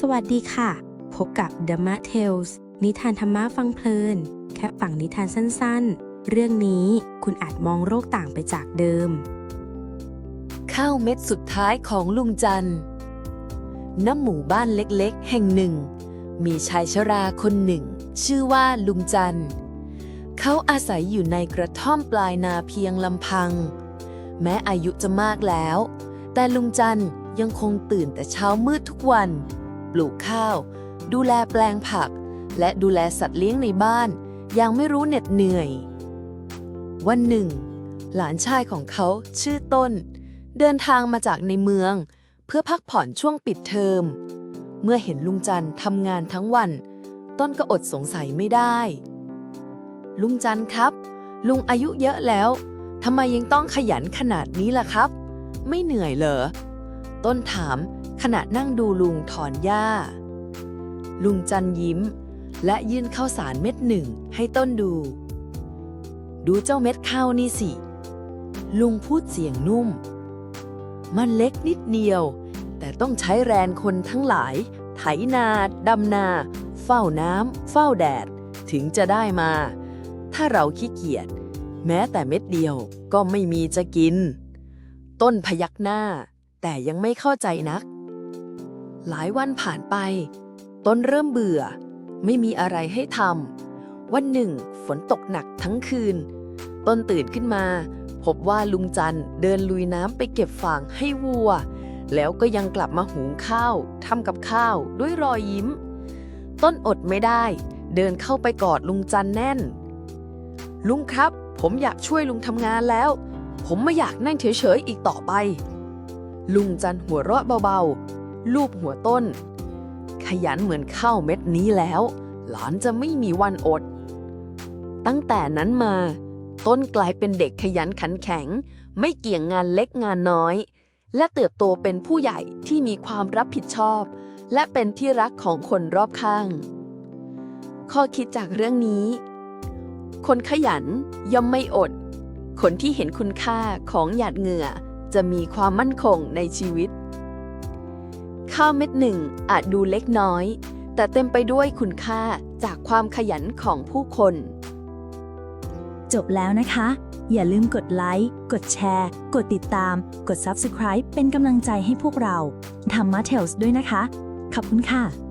สวัสดีค่ะ พบกับ The m a Tales นิทานธรรมะฟังเพลิน แค่ฟังนิทานสั้นๆ เรื่องนี้คุณอาจมองโลกต่างไปจากเดิม ข้าวเม็ดสุดท้ายของลุงจันทร์ณหมู่บ้านเล็กๆ แห่งหนึ่ง มีชายชราคนหนึ่ง ชื่อว่าลุงจันเขาอาศัยอยู่ในกระท่อมปลายนาเพียงลำพัง แม้อายุจะมากแล้ว แต่ลุงจันยังคงตื่นแต่เช้ามืดทุกวัน ลูกข้าว ดูแลแปลงผัก และดูแลสัตว์เลี้ยงในบ้าน อย่างไม่รู้เหน็ดเหนื่อย วันหนึ่ง หลานชายของเขาชื่อต้น เดินทางมาจากในเมือง เพื่อพักผ่อนช่วงปิดเทอม เมื่อเห็นลุงจันท์ทำงานทั้งวัน ต้นก็อดสงสัยไม่ได้ ลุงจันทร์ครับ ลุงอายุเยอะแล้วทำไมยังต้องขยันขนาดนี้ล่ะครับ ไม่เหนื่อยเหรอ ต้นถาม ขณะนั่งดูลุงถอนหญ้า ลุงจันยิ้ม และยื่นข้าวสารเม็ดหนึ่งให้ต้นดู ดูเจ้าเม็ดข้าวนี่สิ ลุงพูดเสียงนุ่ม มันเล็กนิดเดียว แต่ต้องใช้แรงคนทั้งหลาย ไถนาดำนา เฝ้าน้ำเฝ้าแดด ถึงจะได้มา ถ้าเราขี้เกียจแม้แต่เม็ดเดียวก็ไม่มีจะกิน ต้นพยักหน้า แต่ยังไม่เข้าใจนัก หลายวันผ่านไป ต้นเริ่มเบื่อ ไม่มีอะไรให้ทำวันหนึ่ง ฝนตกหนักทั้งคืน ต้นตื่นขึ้นมา พบว่าลุงจันเดินลุยน้ำไปเก็บฟางให้วัว แล้วก็ยังกลับมาหุงข้าวทำกับข้าวด้วยรอยยิ้ม ต้นอดไม่ได้ เดินเข้าไปกอดลุงจันแน่น ลุงครับ ผมอยากช่วยลุงทำงานแล้ว ผมไม่อยากนั่งเฉยๆอีกต่อไป ลุงจันหัวเราะเบาๆ ลูบหัวต้น ขยันเหมือนข้าวเม็ดนี้แล้ว หลานจะไม่มีวันอด ตั้งแต่นั้นมา ต้นกลายเป็นเด็กขยันขันแข็ง ไม่เกี่ยงงานเล็กงานน้อย และเติบโตเป็นผู้ใหญ่ที่มีความรับผิดชอบ และเป็นที่รักของคนรอบข้าง ข้อคิดจากเรื่องนี้ คนขยันย่อมไม่อดคนที่เห็นคุณค่าของหยาดเหงื่อ จะมีความมั่นคงในชีวิต ข้าวเม็ดหนึ่งอาจดูเล็กน้อย แต่เต็มไปด้วยคุณค่าจากความขยันของผู้คน จบแล้วนะคะ อย่าลืมกดไลค์กดแชร์ กดติดตาม กด Subscribe เป็นกำลังใจให้พวกเราทำมาเทลส์ด้วยนะคะ ขอบคุณค่ะ